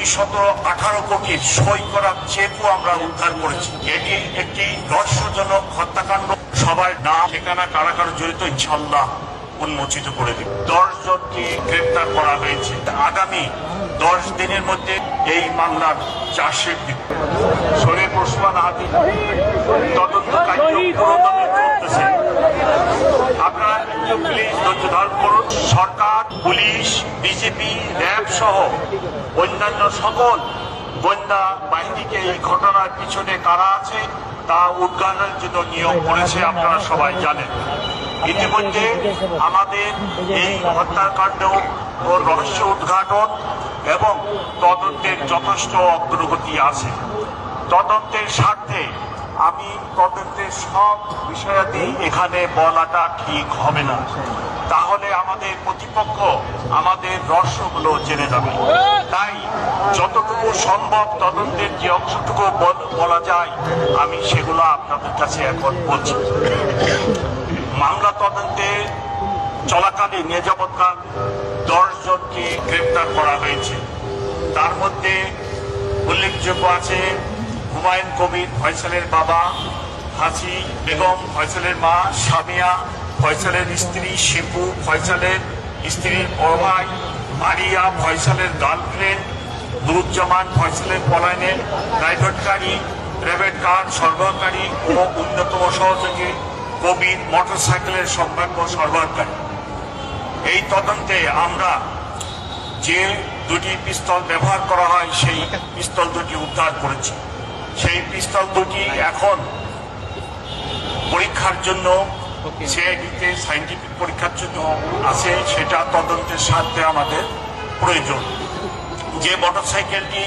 দুই আঠারো কোটির সই করা চেকও আমরা উদ্ধার করেছি। এটি একটি রহস্যজনক হত্যাকাণ্ড। সবার নাম, ঠিকানা কারা জড়িত ইনশাল্লাহ উন্মোচিত করে দিই দশ জনকে গ্রেপ্তার করা হয়েছে। আগামী দশ দিনের মধ্যে এই মামলার চার্জশিট দিবে। শরীর ওসমান হাদি তদন্ত পুরোদমে প্লিজ ধৈর্য ধারণ করুন। সরকার, পুলিশ, বিজেপি, র্যাব সহ অন্যান্য সকল গোয়েন্দা বাহিনীকে এই ঘটনার পিছনে কারা আছে, তা উদ্ঘাটনের জন্য নিয়োগ করেছে আপনারা সবাই জানেন। ইতিমধ্যে আমাদের এই হত্যাকাণ্ড ও রহস্য উদ্ঘাটন এবং তদন্তের যথেষ্ট অগ্রগতি আছে। তদন্তের স্বার্থে আমি তদন্তের সব বিষয়াদি এখানে বলাটা ঠিক হবে না। তাহলে আমাদের প্রতিপক্ষ, আমাদের রহস্যগুলো জেনে যাবে। তাই যতটুকু সম্ভব তদন্তের যে অংশটুকু বল- যায়, আমি সেগুলো আপনাদের কাছে এখন বলছি। মামলা তদন্তে চলাকালীন এ দশ জনকে গ্রেপ্তার করা হয়েছে। তার মধ্যে উল্লেখযোগ্য আছে হুমায়ুন কবির ফয়সালের বাবা হাসি বেগম ফয়সালের মা, সামিয়া ফয়সালের স্ত্রী, শিপু ফয়সালের স্ত্রীর বড় ভাই মারিয়া ফয়সালের গার্লফ্রেন্ড, নুরুজ্জামান ফয়সালের পলায়নের গাড়ি প্রাইভেট কার সরবরাহকারী ও অন্যতম সহযোগী কবির মোটরসাইকেলের সম্ভাব্য সরবরাহকারী। এই তদন্তে আমরা যে দুটি পিস্তল ব্যবহার করা হয়, সেই পিস্তল দুটি উদ্ধার করেছি। সেই পিস্তল দুটি এখন পরীক্ষার জন্য সিআইডিতে সাইন্টিফিক পরীক্ষার জন্য আছে সেটা তদন্তের স্বার্থে আমাদের প্রয়োজন। যে মোটরসাইকেলটি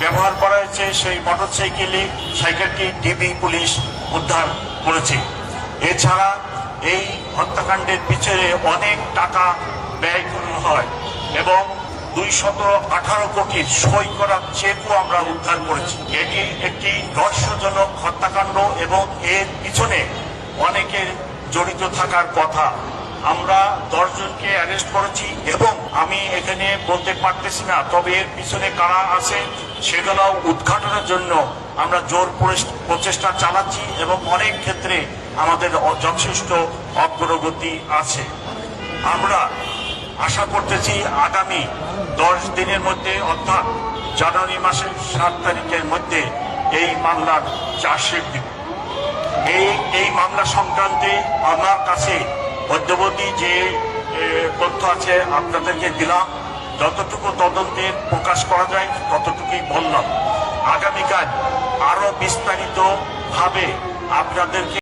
ব্যবহার করা হয়েছে সেই মোটরসাইকেলে সাইকেলটি ডিবি পুলিশ উদ্ধার করেছে। এছাড়া এই হত্যাকাণ্ডের পিছনে অনেক টাকা ব্যয় হয় এবং দুই শত আঠারো কোটির সই করা চেকও আমরা উদ্ধার করেছি। এটি একটি রহস্যজনক হত্যাকাণ্ড এবং এর পিছনে অনেকের জড়িত থাকার কথা। আমরা দশজনকে অ্যারেস্ট করেছি এবং আমি এখানে বলতে পারতেছি না, তবে এর পিছনে কারা আছে সেগুলো উদ্ঘাটনের জন্য আমরা জোর প্রচেষ্টা চালাচ্ছি এবং অনেক ক্ষেত্রে আমাদের যথেষ্ট অগ্রগতি আছে। আমরা আশা করতেছি আগামী দশ দিনের মধ্যে, অর্থাৎ জানুয়ারি মাসের সাত তারিখের মধ্যে এই মামলার চার্জশিট দিব। এই এই মামলা সংক্রান্তে আমার কাছে মধ্যবর্তী যে তথ্য আছে, আপনাদেরকে দিলাম। যতটুকু তদন্তের প্রকাশ করা যায়, ততটুকুই বললাম। আগামীকাল আরও বিস্তারিতভাবে আপনাদেরকে